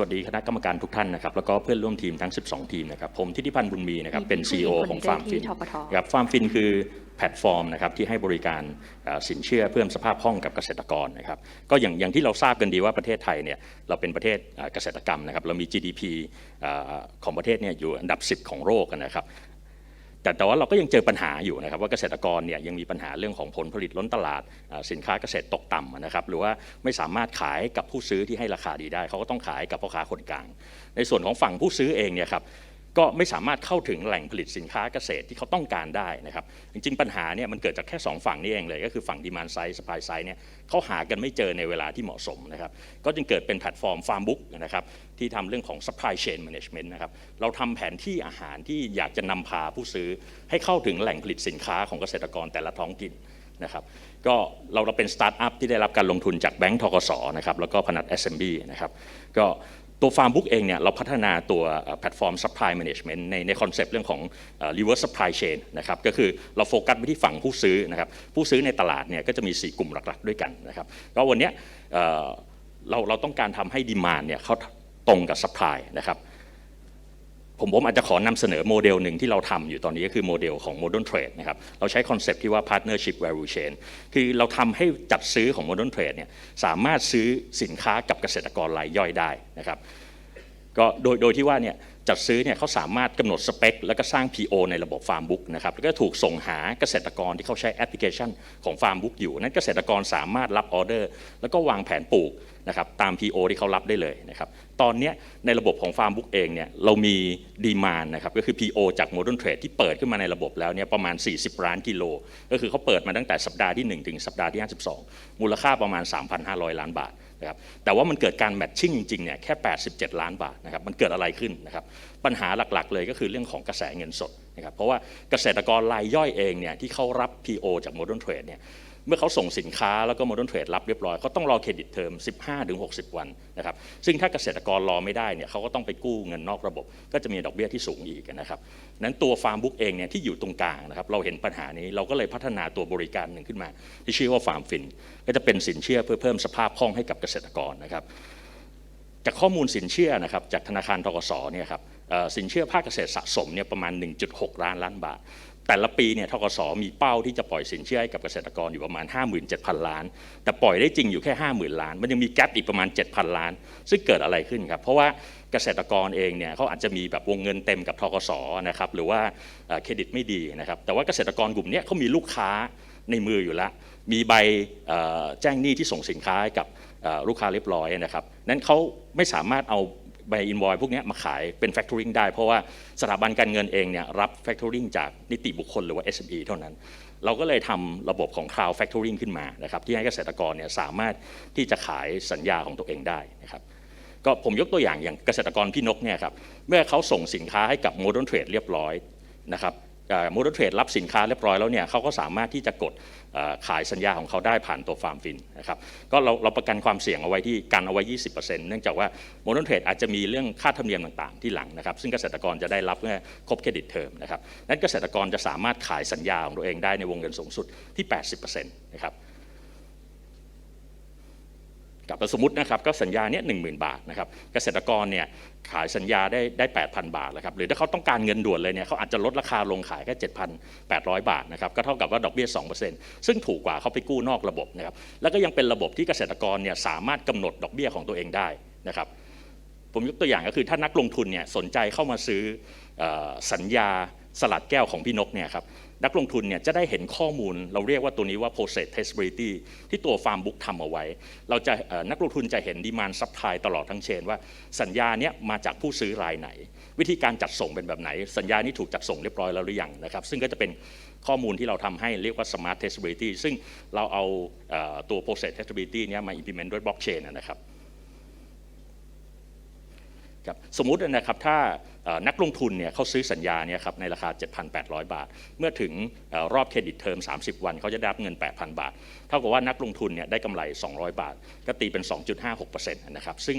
วัสดีคณะกรรมการทุกท่านนะครับแล้วก็เพื่อนร่วมทีมทั้ง 12 ทีมนะครับผมทิติพันธ์บุญมีนะครับเป็น CEO ของฟาร์มฟินทปทครับฟาร์มฟินคือแพลตฟอร์มนะครับที่ให้บริการเอ่อสินเชื่อเพิ่มสภาพคล่องกับเกษตรกรนะครับก็อย่างอย่างที่เราทราบกันดีว่าประเทศไทยเนี่ยเราเป็นประเทศเอ่อเกษตรกรรมนะครับเรามี GDP เอ่อของประเทศเนี่ยอยู่อันดับ 10 ของโลกนะครับ แต่แต่ว่าเราก็ยังเจอปัญหาอยู่นะครับว่าเกษตรกรเนี่ยยังมีปัญหาเรื่องของผลผลิตล้นตลาดสินค้าเกษตรตกต่ำนะครับหรือว่าไม่สามารถขายกับผู้ซื้อที่ให้ราคาดีได้ เขาก็ต้องขายกับพ่อค้าคนกลาง ในส่วนของฝั่งผู้ซื้อเองเนี่ยครับ ก็ไม่สามารถเข้าถึงแหล่งผลิตสินค้าเกษตรที่เขาต้องการได้นะครับ จริงๆ ปัญหาเนี่ยมันเกิดจากแค่ 2 ฝั่งนี้เองเลย ก็คือฝั่งดีมานไซด์สปายไซด์เนี่ยเขาหากันไม่เจอในเวลาที่เหมาะสมนะครับ ก็จึงเกิดเป็นแพลตฟอร์มฟาร์มบุ๊กนะครับที่ทำเรื่องของ supply chain management นะครับเราทำแผนที่อาหารที่อยากจะนำพาผู้ซื้อให้เข้าถึงแหล่งผลิตสินค้าของเกษตรกรแต่ละท้องถิ่นนะครับก็เราเราเป็นสตาร์ทอัพที่ได้รับการลงทุนจากแบงก์ทกสนะครับแล้วก็พนัส SMB นะครับก็ ตัวฟาร์มบุ๊กเองเนี่ยเราพัฒนาตัวแพลตฟอร์ม supply management ในในคอนเซปต์เรื่องของ reverse supply chain นะครับก็คือเราโฟกัสไปที่ฝั่งผู้ซื้อนะครับผู้ซื้อในตลาดเนี่ยก็จะมี 4 กลุ่มหลักๆ ด้วยกันนะครับก็วันนี้เอ่อเราเราต้องการทำให้ดีมานเนี่ยเขาตรงกับ supply นะครับ ผมผมอาจจะขอนำเสนอโมเดลหนึ่งที่เราทำอยู่ตอนนี้ก็คือโมเดลของ Modern Trade นะครับเราใช้คอนเซปต์ที่ว่า Partnership Value Chain คือเราทำให้จัดซื้อของ Modern Trade เนี่ยสามารถซื้อสินค้ากับเกษตรกรรายย่อยได้นะครับก็โดยโดยที่ว่าเนี่ย จัดซื้อเนี่ยเขาสามารถกำหนดสเปค แล้วก็สร้าง PO ในระบบฟาร์มบุ๊กนะครับแล้วก็ถูกส่งหาเกษตรกรที่เขาใช้แอปพลิเคชันของฟาร์มบุ๊กอยู่ นั้นเกษตรกรสามารถรับออเดอร์ แล้วก็วางแผนปลูกนะครับตาม PO ที่เขารับได้เลยนะครับตอนนี้ในระบบของฟาร์มบุ๊กเองเนี่ยเรามีดีมานนะครับก็คือ PO จาก Modern Trade ที่เปิดขึ้นมาในระบบแล้วเนี่ยประมาณ 40 ล้านกิโล ก็คือเขาเปิดมาตั้งแต่สัปดาห์ที่ 1 ถึงสัปดาห์ที่ 52 มูลค่าประมาณ 3,500 ล้านบาท นะครับแต่ว่ามันเกิดการแมทชิ่งจริงๆเนี่ยแค่ 87 ล้านบาทนะครับมันเกิดอะไรขึ้นนะครับปัญหาหลักๆเลยก็คือเรื่องของกระแสเงินสด นะครับเพราะว่าเกษตรกรรายย่อยเองเนี่ยที่เขารับ PO จาก Modern Trade เนี่ยเมื่อเขาส่งสินค้าแล้วก็ Modern Trade รับเรียบร้อยเขาต้องรอเครดิตเทอม 15-60 วันนะครับซึ่งถ้าเกษตรกรรอไม่ได้เนี่ยเขาก็ต้องไปกู้เงินนอกระบบ ก็จะมีดอกเบี้ยที่สูงอีกนะครับนั้นตัวฟาร์มบุ๊กเองเนี่ยที่อยู่ตรงกลางนะครับเราเห็นปัญหานี้เราก็เลยพัฒนาตัวบริการหนึ่งขึ้นมา ที่ชื่อว่าฟาร์มฟินก็จะเป็นสินเชื่อเพื่อเพิ่มสภาพคล่องให้กับเกษตรกรนะครับจากข้อมูลสินเชื่อนะครับจากธนาคารทกสเนี่ยครับเอ่อ สินเชื่อภาคเกษตรสะสมเนี่ยประมาณ 1.6 ล้านล้านบาท แต่ละปีเนี่ยทกสมีเป้าที่จะปล่อยสินเชื่อให้กับเกษตรกรอยู่ประมาณ 57,000 ล้าน แต่ปล่อยได้จริงอยู่แค่ 50,000 ล้าน มันยังมีแกลบอีกประมาณ 7,000 ล้าน ซึ่งเกิดอะไรขึ้นครับเพราะว่าเกษตรกรเองเนี่ยเขาอาจจะมีแบบวงเงินเต็มกับทกสนะครับหรือว่าเครดิตไม่ดีนะครับแต่ว่าเกษตรกรกลุ่มนี้เขามีลูกค้าในมืออยู่แล้ว มีใบแจ้งหนี้ที่ส่งสินค้าให้กับลูกค้าเรียบร้อยนะครับนั้นเขาไม่สามารถเอา ใบอินวอยพวกนี้มาขายเป็น factoring ได้ เพราะว่าสถาบันการเงินเองเนี่ยรับ factoring จากนิติบุคคลหรือว่า SME เท่านั้น เราก็เลยทำระบบของ cloud factoring ขึ้นมานะครับที่ให้เกษตรกรเนี่ยสามารถที่จะขายสัญญาของตัวเองได้นะครับก็ผมยกตัวอย่างอย่างเกษตรกรพี่นกเนี่ยครับเมื่อเขาส่งสินค้าให้กับ Modern Trade เรียบร้อยนะครับ มูดลเทรดรับสินค้าเรียบร้อยแล้วเนี่ยเขาก็สามารถที่จะกดขายสัญญาของเขาได้ผ่านตัวฟาร์มฟินนะครับก็เราเราประกันความเสี่ยงเอาไว้ที่กันเอาไว้ 20%เนื่องจากว่าโมเดเทรดอาจจะมีเรื่องค่าธรรมเนียมต่างๆ ที่หลังนะครับ ซึ่งเกษตรกรจะได้รับเมื่อครบเครดิตเทอมนะครับนั้นเกษตรกรจะสามารถขายสัญญาของตัวเองได้ในวงเงินสูงสุดที่ 80%นะครับ กับสมมตินะครับก็สัญญาเนี้ยหนึ่งหมื่นบาทนะครับเกษตรกรเนี่ยขายสัญญาได้ได้8,000บาทนะครับหรือถ้าเขาต้องการเงินด่วนเลยเนี่ยเขาอาจจะลดราคาลงขายแค่7,800บาทนะครับก็เท่ากับว่าดอกเบี้ย2%ซึ่งถูกกว่าเขาไปกู้นอกระบบนะครับแล้วก็ยังเป็นระบบที่เกษตรกรเนี่ยสามารถกำหนดดอกเบี้ยของตัวเองได้นะครับผมยกตัวอย่างก็คือถ้านักลงทุนเนี่ยสนใจเข้ามาซื้อออสัญญาสลัดแก้วของพี่นกเนี่ยครับ นักลงทุนเนี่ยจะได้เห็นข้อมูล เราเรียกว่าตัวนี้ว่า process traceability ที่ตัวฟาร์มบุ๊กทำเอาไว้ เราจะนักลงทุนจะเห็นดีมานซัพพลายตลอดทั้งเชนว่าสัญญาเนี้ยมาจากผู้ซื้อรายไหน วิธีการจัดส่งเป็นแบบไหน สัญญานี้ถูกจัดส่งเรียบร้อยแล้วหรือยังนะครับ ซึ่งก็จะเป็นข้อมูลที่เราทำให้เรียกว่า smart traceability ซึ่งเราเอาตัว process traceability เนี้ยมา implement ด้วย blockchain นะครับครับสมมุตินะครับถ้า นักลงทุนเนี่ยเขาซื้อสัญญาเนี่ยครับในราคา 7,800 บาท เมื่อถึงอรอบเครดิตเทอม 30 วันเขาจะได้รับเงิน 8,000 บาท เท่ากับว่านักลงทุนเนี่ยได้กำไร 200 บาท ก็ตีเป็น 2.56%นะครับซึ่ง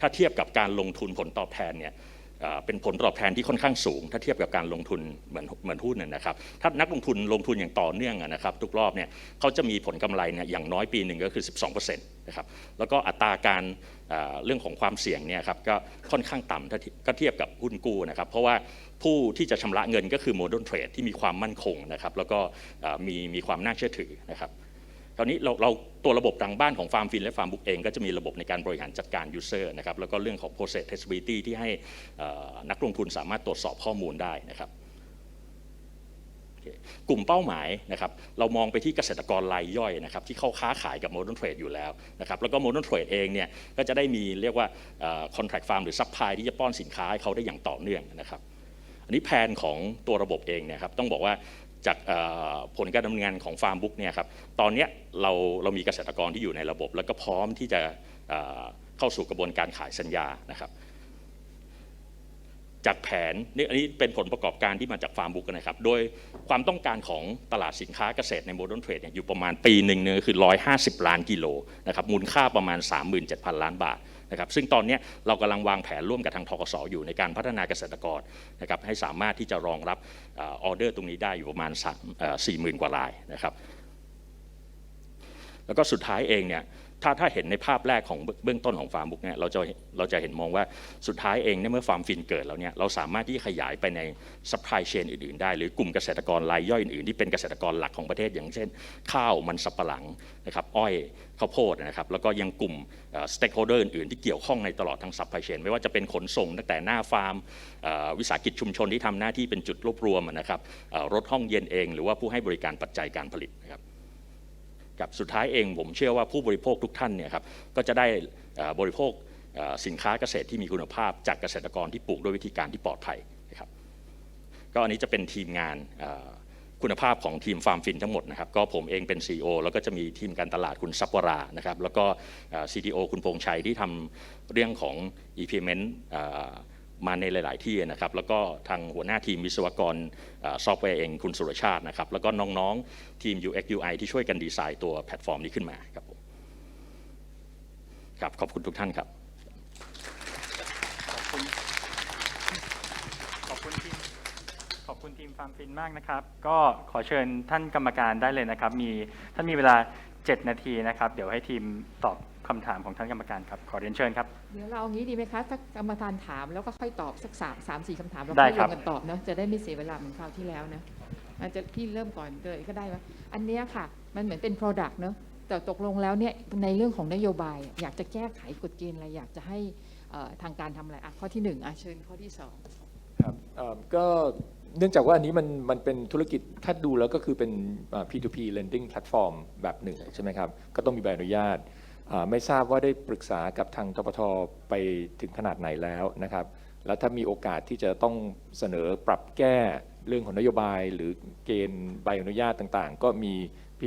ถ้าเทียบกับการลงทุนผลตอบแทนเนี่ย เป็นผลตอบแทนที่ค่อนข้างสูง ถ้าเทียบกับการลงทุนเหมือนเหมือนหุ้นนะนะครับ ถ้านักลงทุนลงทุนอย่างต่อเนื่องนะครับ ทุกรอบเนี่ยเขาจะมีผลกำไรเนี่ยอย่างน้อยปีหนึ่งก็คือ 12%นะครับแล้วก็อัตราการเรื่องของความเสี่ยงเนี่ยครับก็ค่อนข้างต่ำถ้าก็เทียบกับหุ้นกู้นะครับ เพราะว่าผู้ที่จะชำระเงินก็คือโมเดิร์นเทรดที่มีความมั่นคงนะครับ แล้วก็มีมีความน่าเชื่อถือนะครับ คราวนี้เราเราตัวระบบทางบ้านของฟาร์มฟินและฟาร์มบุ๊กเองก็จะมีระบบในการบริหารจัดการ user นะครับแล้วก็เรื่องของ process traceability ที่ให้นักลงทุนสามารถตรวจสอบข้อมูลได้นะครับกลุ่มเป้าหมายนะครับเรามองไปที่เกษตรกรรายย่อยนะครับที่เข้าค้าขายกับ modern trade อยู่แล้วนะครับแล้วก็ modern trade เองเนี่ยก็จะได้มีเรียกว่าเอ่อ contract farm หรือ supply ที่จะป้อนสินค้าให้เขาได้อย่างต่อเนื่องนะครับอันนี้แผนของตัวระบบเองเนี่ยครับต้องบอกว่า จากผลการดำเนินงานของฟาร์มบุ๊กเนี่ยครับตอนนี้เราเรามีเกษตรกรที่อยู่ในระบบ แล้วก็พร้อมที่จะเอ่อเข้าสู่กระบวนการขายสัญญานะครับ จากแผนนี่อันนี้เป็นผลประกอบการที่มาจากฟาร์มบุ๊กนะครับ โดยความต้องการของตลาดสินค้าเกษตรในโมเดิร์นเทรดเนี่ยอยู่ประมาณปีหนึ่งเนี่ยคือ 150 ล้านกิโลนะครับมูลค่าประมาณ 37,000 ล้านบาท นะครับซึ่งตอนนี้เรากำลังวางแผนร่วมกับทางทกศอยู่ในการพัฒนาเกษตรกรนะครับให้สามารถที่จะรองรับออเดอร์ตรงนี้ได้อยู่ประมาณสี่หมื่นกว่ารายนะครับแล้วก็สุดท้ายเองเนี่ย ถ้าถ้าเห็นในภาพแรกของเบื้องต้นของฟาร์มบุ๊กเนี่ยเราจะเราจะเห็นมองว่าสุดท้ายเองเนี่ยเมื่อฟาร์มฟินเกิดแล้วเนี่ยเราสามารถที่ขยายไปในซัพพลายเชนอื่นๆได้ หรือกลุ่มเกษตรกรรายย่อยอื่นๆที่เป็นเกษตรกรหลักของประเทศ อย่างเช่น ข้าวมันสับปะหลังนะครับอ้อยข้าวโพดนะครับแล้วก็ยังกลุ่มสเต็กโฮเดอร์อื่นๆที่เกี่ยวข้องในตลอดทั้งซัพพลายเชนไม่ว่าจะเป็นขนส่งตั้งแต่หน้าฟาร์มวิสาหกิจชุมชนที่ทำหน้าที่เป็นจุดรวบรวมนะครับรถห้องเย็นเอง หรือว่าผู้ให้บริการปัจจัยการผลิตนะครับ กับสุดท้ายเองผมเชื่อว่าผู้บริโภคทุกท่านเนี่ยครับก็จะได้บริโภคสินค้าเกษตรที่มีคุณภาพจากเกษตรกรที่ปลูกด้วยวิธีการที่ปลอดภัยนะครับก็อันนี้จะเป็นทีมงานคุณภาพของทีมฟาร์มฟินทั้งหมดนะครับก็ผมเองเป็น CEO แล้วก็จะมีทีมการตลาดคุณซับวรานะครับแล้วก็เอ่อ CTO คุณพงษ์ชัยที่ทำเรื่องของ e-payment มาในหลาย ๆ ที่นะครับ แล้วก็ทางหัวหน้าทีมวิศวกรซอฟต์แวร์เองคุณสุรชาตินะครับ แล้วก็น้อง ๆ ทีม UX UI ที่ช่วยกันดีไซน์ตัวแพลตฟอร์มนี้ขึ้นมาครับผมครับ ขอบคุณทุกท่านครับ ขอบคุณ ขอบคุณทีม ขอบคุณทีมฟาร์มฟินมากนะครับ ก็ขอเชิญท่านกรรมการได้เลยนะครับ มีท่านมีเวลา 7 นาทีนะครับ เดี๋ยวให้ทีมตอบ คำถามของท่านกรรมการครับ ขอเรียนเชิญครับ เดี๋ยวเราเอางี้ดีไหมคะถ้ากรรมการถามแล้วก็ค่อยตอบสักสามสามสี่คำถามเราได้ค่อยครัลบงกันตอบเนาะจะได้ไม่เสียเวลาเหมือนคราวที่แล้วนะอาจจะพี่เริ่มก่อนเลยก็ได้ว่าอันเนี้ยค่ะ มันเหมือนเป็น Product เนาะแต่ตกลงแล้วเนี่ยในเรื่องของนโยบายอยากจะแก้ไขกฎเกณฑ์อะไรอยากจะให้เอ่อทางการทำอะไรอะข้อที่หนึ่งอะเชิญข้อที่สอง ครับเอ่อก็เนื่องจากว่าอันนี้มันมันเป็นธุรกิจถ้าดูแล้วก็คือเป็นอ่า P2P lending platform แบบหนึ่งใช่ไหมครับ ก็ต้องมีใบอนุญาตอ่า ไม่ทราบว่าได้ปรึกษากับทางทปทไปถึงขนาดไหนแล้วนะครับ แล้วถ้ามีโอกาสที่จะต้องเสนอปรับแก้เรื่องของนโยบายหรือเกณฑ์ใบอนุญาตต่างๆ ก็มี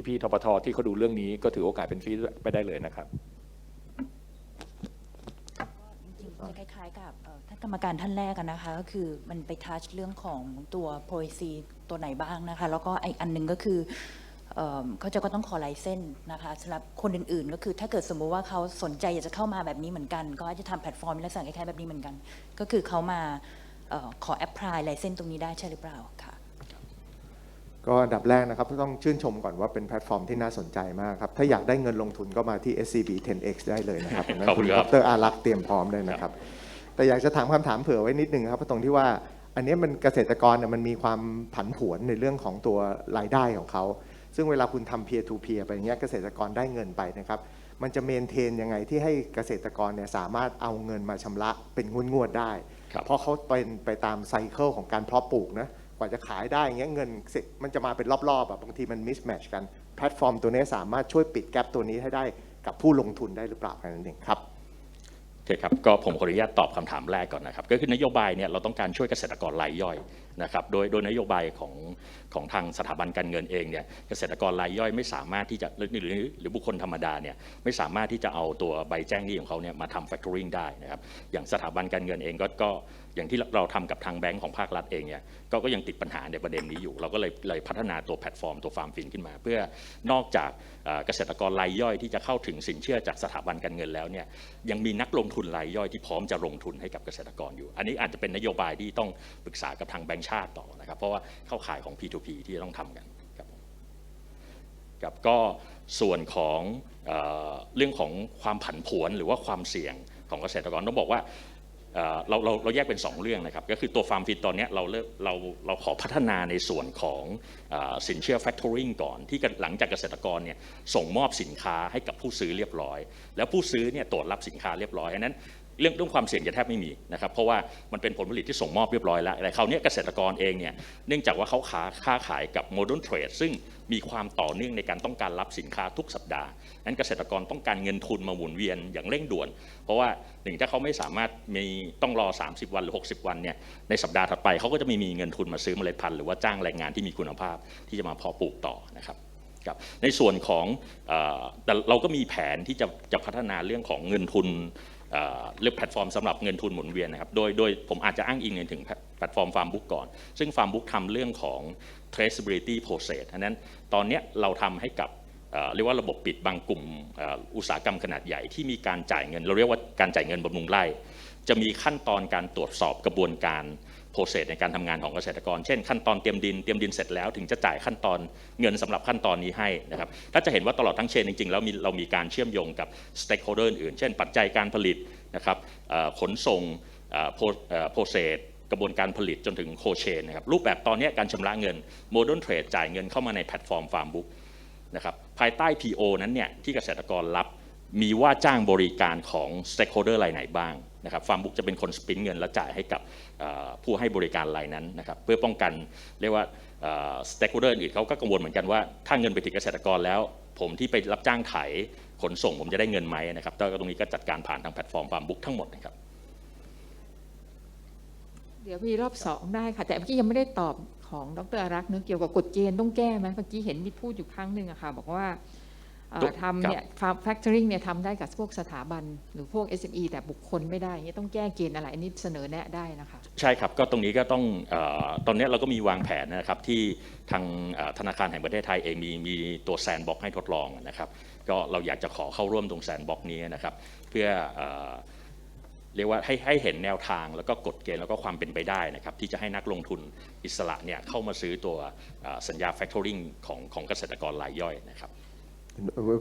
พี่ๆทปทที่เขาดูเรื่องนี้ก็ถือโอกาสเป็นฟรีไปได้เลยนะครับจริงๆจะคล้ายๆกับท่านกรรมการท่านแรกอะนะคะ ก็คือมันไปทัชเรื่องของตัว policy ตัวไหนบ้างนะคะ แล้วก็อีกอันหนึ่งก็คือ เอิ่มเขาจะก็ต้องขอไลเซนส์นะคะสำหรับคนอื่นๆ ก็คือถ้าเกิดสมมุติว่าเขาสนใจอยากจะเข้ามาแบบนี้เหมือนกัน ก็อาจจะทำแพลตฟอร์มในลักษณะคล้ายๆแบบนี้เหมือนกัน ก็คือเขามาเอ่อขอแอปพลายไลเซนส์ตรงนี้ได้ใช่หรือเปล่าค่ะก็อันดับแรกนะครับต้องชื่นชมก่อนว่าเป็นแพลตฟอร์มที่น่าสนใจมากครับ ถ้าอยากได้เงินลงทุนก็มาที่ SCB 10X ได้เลยนะครับตรงนั้นขอบคุคุณณคดรับรอารักษ์เตรียมพร้อมเลยนะครับ แต่อยากจะถามคำถามเผื่อไว้นิดนึงครับตรงที่ว่าอันนี้มันเกษตรกรเนี่ยมันมีความผันผวนในเรื่องของตัวรายได้ของเขา ซึ่งเวลาคุณทำ peer to peer ไปอย่างเงี้ยเกษตรกรได้เงินไปนะครับมันจะเมนเทนยังไงที่ให้เกษตรกรเนี่ยสามารถเอาเงินมาชำระเป็นงวดๆได้ ครับ เพราะเขาเป็นไปตามไซเคิลของการเพาะปลูกนะกว่าจะขายได้อย่างเงี้ยเงินเสร็จมันจะมาเป็นรอบๆแบบบางทีมันมิสแมชกัน แพลตฟอร์มตัวนี้สามารถช่วยปิดแกลบตัวนี้ให้ได้กับผู้ลงทุนได้หรือเปล่าแค่นั้นเองครับโอเคครับก็ผมขออนุญาตตอบคำถามแรกก่อนนะครับ ก็คือนโยบายเนี่ยเราต้องการช่วยเกษตรกรรายย่อยนะครับโดยโดยนโยบายของของทางสถาบันการเงินเองเนี่ยเกษตรกรรายย่อยไม่สามารถที่จะหรือหรือหรือบุคคลธรรมดาเนี่ยไม่สามารถที่จะเอาตัวใบแจ้งหนี้ของเขาเนี่ยมาทำ factoring ได้นะครับอย่างสถาบันการเงินเองก็ก็ อย่างที่เราทำกับทางแบงก์ของภาครัฐเองเนี่ยก็ก็ยังติดปัญหาในประเด็นนี้อยู่ เราก็เลยเลยพัฒนาตัวแพลตฟอร์มตัวฟาร์มฟินขึ้นมา เพื่อนอกจากเกษตรกรรายย่อยที่จะเข้าถึงสินเชื่อจากสถาบันการเงินแล้วเนี่ยยังมีนักลงทุนรายย่อยที่พร้อมจะลงทุนให้กับเกษตรกรอยู่ อันนี้อาจจะเป็นนโยบายที่ต้องปรึกษากับทางแบงก์ชาติต่อนะครับเพราะว่าเข้าข่ายของ P2P ที่จะต้องทำกันครับครับก็ส่วนของเอเรื่องของความผันผวนหรือว่าความเสี่ยงของเกษตรกรต้องบอกว่า เราเราเราแยกเป็น 2 เรื่องนะครับ ก็คือตัวฟาร์มฟินตอนนี้เราเริ่มเราเราขอพัฒนาในส่วนของอสินเชื่อแฟคทอริงก่อน ที่หลังจากเกษตรกรเนี่ยส่งมอบสินค้าให้กับผู้ซื้อเรียบร้อย แล้วผู้ซื้อเนี่ยตรวจรับสินค้าเรียบร้อยอันนั้น เรื่องเรื่องความเสี่ยงจะแทบไม่มีนะครับเพราะว่ามันเป็นผลผลิตที่ส่งมอบเรียบร้อยแล้วแต่คราวนี้เกษตรกรเองเนี่ยเนื่องจากว่าเขาค้าค้าขายกับ modern trade ซึ่งมีความต่อเนื่องในการต้องการรับสินค้าทุกสัปดาห์นั้นเกษตรกรต้องการเงินทุนมาหมุนเวียนอย่างเร่งด่วน เพราะว่าหนึ่งถ้าเขาไม่สามารถมีต้องรอ 30 วันหรือ 60 วันเนี่ยในสัปดาห์ถัดไปเขาก็จะไม่มีเงินทุนมาซื้อเมล็ดพันธุ์หรือว่าจ้างแรงงานที่มีคุณภาพที่จะมาเพาะปลูกต่อนะครับครับในส่วนของแต่เราก็มีแผนที่จะจะพัฒนาเรื่องของเงินทุน เรื่องแพลตฟอร์มสำหรับเงินทุนหมุนเวียนนะครับ โดยโดยผมอาจจะอ้างอิงถึงแพลตฟอร์มฟาร์มบุ๊กก่อน ซึ่งฟาร์มบุ๊กทำเรื่องของ traceability process อันนั้นตอนนี้เราทำให้กับเรียกว่าระบบปิดบางกลุ่มอุตสาหกรรมขนาดใหญ่ที่มีการจ่ายเงิน เราเรียกว่าการจ่ายเงินบำรุงไร่จะมีขั้นตอนการตรวจสอบกระบวนการ โปรเซสในการทำงานของเกษตรกร เช่นขั้นตอนเตรียมดินเตรียมดินเสร็จแล้วถึงจะจ่ายขั้นตอนเงินสำหรับขั้นตอนนี้ให้นะครับถ้าจะเห็นว่าตลอดทั้งเชนจริงๆแล้วมีเรามีการเชื่อมโยงกับสเต็กโฮเดอร์อื่น เช่นปัจจัยการผลิตนะครับขนส่งโปรเซสกระบวนการผลิตจนถึงโคเชนนะครับรูปแบบตอนนี้การชำระเงินโมเดิร์นเทรดจ่ายเงินเข้ามาในแพลตฟอร์มฟาร์มบุ๊กนะครับภายใต้ PO นั้นเนี่ยที่เกษตรกรรับมีว่าจ้างบริการของ stakeholder รายไหนบ้าง นะครับฟาร์มบุ๊กจะเป็นคนสปินเงินและจ่ายให้กับผู้ให้บริการรายนั้นนะครับเพื่อป้องกันเรียกว่าสเอ่อ stakeholder อื่นเขาก็กังวลเหมือนกันว่าถ้าเงินไปถึงเกษตรกรแล้ว ผมที่ไปรับจ้างไถขนส่งผมจะได้เงินไหมนะครับแต่ตรงนี้ก็จัดการผ่านทางแพลตฟอร์มฟาร์มบุ๊กทั้งหมดนะครับเดี๋ยวมีรอบสองได้ค่ะ แต่เมื่อกี้ยังไม่ได้ตอบของดรอารักษ์เนื้อเกี่ยวกับกฎเกณฑ์ต้องแก้ไหมเมื่อกี้เห็นมีพูดอยู่ครั้งหนึ่งอะค่ะ บอกว่า ทำเนี่ยแฟคเจอริงเนี่ยทำได้กับพวกสถาบัน หรือพวก SME แต่บุคคลไม่ได้เนี่ยต้องแก้เกณฑ์อะไร อันนี้เสนอแนะได้นะคะ ใช่ครับ ก็ตรงนี้ก็ต้องเออตอนนี้เราก็มีวางแผนนะครับที่ทางเอ่อธนาคารแห่งประเทศไทยเองมีมีตัวแซนบ็อกให้ทดลองนะครับ ก็เราอยากจะขอเข้าร่วมตรงแซนบ็อกนี้นะครับ เพื่อเอ่อเรียกว่าให้ให้เห็นแนวทางแล้วก็กฎเกณฑ์แล้วก็ความเป็นไปได้นะครับที่จะให้นักลงทุนอิสระเนี่ยเข้ามาซื้อตัวเอ่อสัญญา factoring ของของเกษตรกรรายย่อยนะครับ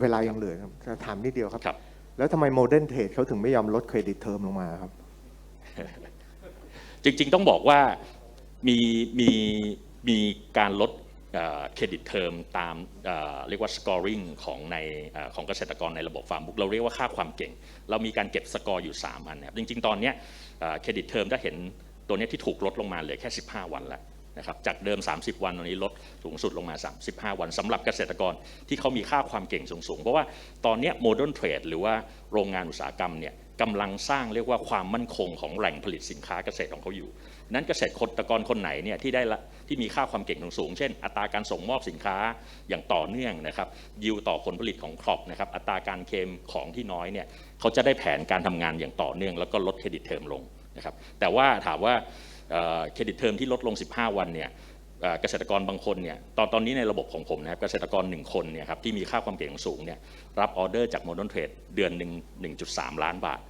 เวลายังเหลือครับจะถามนิดเดียวครับ ครับ แล้วทำไมโมเดิร์นเทรดเขาถึงไม่ยอมลดเครดิตเทอมลงมาครับ จริงๆต้องบอกว่ามีมีมีการลดเครดิตเทอมตามเอ่อเรียกว่า scoring ของในเอ่อของเกษตรกรในระบบฟาร์มบุ๊กเราเรียกว่าค่าความเก่ง เรามีการเก็บสกอร์อยู่ 3 อันนะครับจริงๆ ตอนเนี้ยเครดิตเทอมถ้าเห็นตัวเนี้ยที่ถูกลดลงมาเหลือแค่ 15 วันแล้ว นะครับจากเดิม 30 วันตอนนี้ลดสูงสุดลงมา 35 วันสำหรับเกษตรกรที่เขามีค่าความเก่งสูงๆ เพราะว่าตอนนี้โมเดิร์นเทรดหรือว่าโรงงานอุตสาหกรรมเนี่ยกำลังสร้างเรียกว่าความมั่นคงของแหล่งผลิตสินค้าเกษตรของเขาอยู่ นั้นเกษตรกรคนไหนเนี่ยที่ได้ละที่มีค่าความเก่งสูงๆเช่น อัตราการส่งมอบสินค้าอย่างต่อเนื่องนะครับยิวต่อผลผลิตของครอปนะครับอัตราการเคมของที่น้อยเนี่ยเขาจะได้แผนการทำงานอย่างต่อเนื่อง แล้วก็ลดเครดิตเทอมลงนะครับแต่ว่าถามว่า เอ่อเครดิตเทอมที่ลดลง 15 วันเนี่ยเอ่อเกษตรกรบางคนเนี่ยตอนตอนนี้ในระบบของผมนะครับเกษตรกรหนึ่งคนเนี่ยครับที่มีค่าความเก่งสูงเนี่ยรับออเดอร์จากโมเดิร์นเทรดเดือนหนึ่ง1.3 ล้านบาท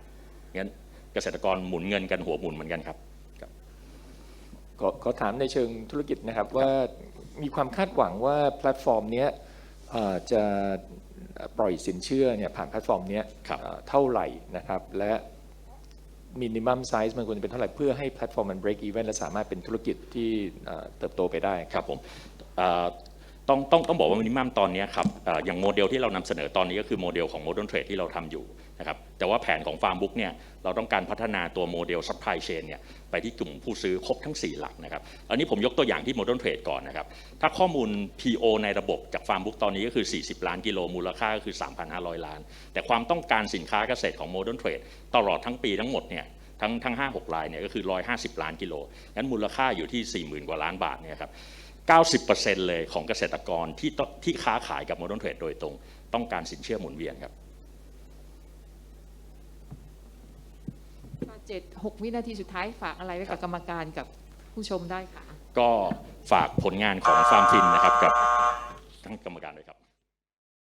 งั้นเกษตรกรหมุนเงินกันหัวหมุนเหมือนกันครับขอขอถามในเชิงธุรกิจนะครับว่ามีความคาดหวังว่าแพลตฟอร์มเนี้ยเอ่อจะปล่อยสินเชื่อเนี่ยผ่านแพลตฟอร์มเนี้ยครับเอ่อเท่าไหร่นะครับและ มินิมัมไซส์มันควรจะเป็นเท่าไหร่เพื่อให้แพลตฟอร์มมัน break even และสามารถเป็นธุรกิจที่เติบโตไปได้ครับผม ต้องต้องต้องบอกว่ามินิมัมตอนนี้ครับอย่างโมเดลที่เรานำเสนอตอนนี้ก็คือโมเดลของ Modern Trade ที่เราทำอยู่นะครับแต่ว่าแผนของ Farm Book เนี่ยเราต้องการพัฒนาตัวโมเดล Supply Chain เนี่ยไปที่กลุ่มผู้ซื้อครบทั้ง 4 หลักนะครับอันนี้ผมยกตัวอย่างที่ Modern Trade ก่อนนะครับถ้าข้อมูล PO ในระบบจาก Farm Book ตอนนี้ก็คือ 40 ล้านกิโลมูลค่าก็คือ 3,500 ล้าน แต่ความต้องการสินค้าเกษตรของ Modern Trade ตลอดทั้งปีทั้งหมดเนี่ยทั้งทั้ง5 6รายเนี่ยก็คือ 150 ล้านกิโลงั้นมูลค่าอยู่ที่ 40,000 กว่าล้านบาทเนี่ยครับ 90%เลยของเกษตรกรที่ต้องที่ค้าขายกับโมเดิร์นเทรดโดยตรง ต้องการสินเชื่อหมุนเวียนครับ เจ็ดหกวินาทีสุดท้ายฝากอะไรไว้กับกรรมการกับผู้ชมได้ค่ะ ก็ฝากผลงานของฟาร์มฟินนะครับกับทั้งกรรมการด้วยครับ